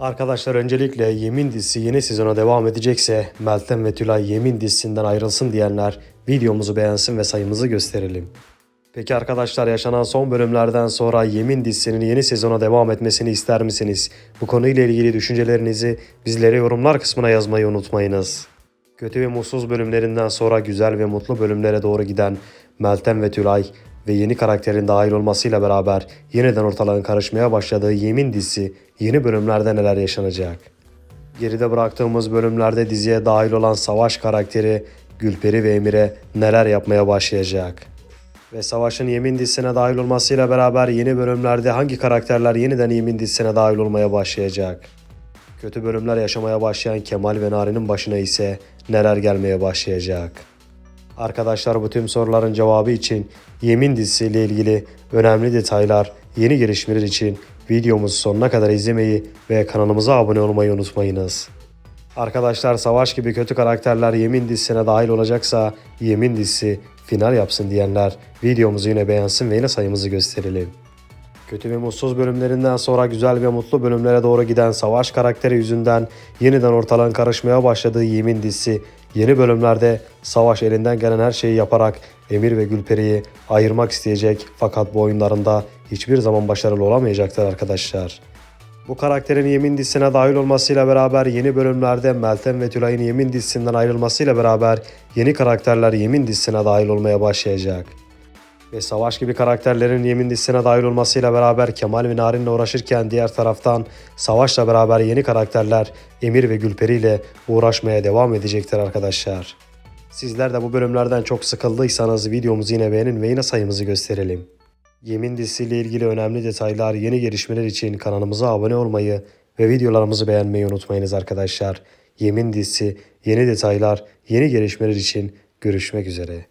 Arkadaşlar öncelikle Yemin dizisi yeni sezona devam edecekse Meltem ve Tülay Yemin dizisinden ayrılsın diyenler videomuzu beğensin ve sayımızı gösterelim. Peki arkadaşlar yaşanan son bölümlerden sonra Yemin dizisinin yeni sezona devam etmesini ister misiniz? Bu konuyla ilgili düşüncelerinizi bizlere yorumlar kısmına yazmayı unutmayınız. Kötü ve mutsuz bölümlerinden sonra güzel ve mutlu bölümlere doğru giden Meltem ve Tülay ve yeni karakterin dahil olmasıyla beraber yeniden ortalığın karışmaya başladığı Yemin dizisi yeni bölümlerde neler yaşanacak? Geride bıraktığımız bölümlerde diziye dahil olan Savaş karakteri Gülperi ve Emir'e neler yapmaya başlayacak? Ve Savaş'ın Yemin dizisine dahil olmasıyla beraber yeni bölümlerde hangi karakterler yeniden Yemin dizisine dahil olmaya başlayacak? Kötü bölümler yaşamaya başlayan Kemal ve Nari'nin başına ise neler gelmeye başlayacak? Arkadaşlar bu tüm soruların cevabı için Yemin dizisiyle ilgili önemli detaylar, yeni gelişmeler için videomuzu sonuna kadar izlemeyi ve kanalımıza abone olmayı unutmayınız. Arkadaşlar Savaş gibi kötü karakterler Yemin dizisine dahil olacaksa Yemin dizisi final yapsın diyenler videomuzu yine beğensin ve yine sayımızı gösterelim. Kötü ve mutsuz bölümlerinden sonra güzel ve mutlu bölümlere doğru giden Savaş karakteri yüzünden yeniden ortalığın karışmaya başladığı Yemin dizisi yeni bölümlerde Savaş elinden gelen her şeyi yaparak Emir ve Gülperi'yi ayırmak isteyecek fakat bu oyunlarında hiçbir zaman başarılı olamayacaktır arkadaşlar. Bu karakterin Yemin dizisine dahil olmasıyla beraber yeni bölümlerde Meltem ve Tülay'ın Yemin dizisinden ayrılmasıyla beraber yeni karakterler Yemin dizisine dahil olmaya başlayacak. Ve Savaş gibi karakterlerin Yemin dizisine dahil olmasıyla beraber Kemal ve Narin'le uğraşırken diğer taraftan Savaş'la beraber yeni karakterler Emir ve Gülperi ile uğraşmaya devam edecektir arkadaşlar. Sizler de bu bölümlerden çok sıkıldıysanız videomuzu yine beğenin ve yine sayımızı gösterelim. Yemin dizisiyle ilgili önemli detaylar, yeni gelişmeler için kanalımıza abone olmayı ve videolarımızı beğenmeyi unutmayınız arkadaşlar. Yemin dizisi, yeni detaylar, yeni gelişmeler için görüşmek üzere.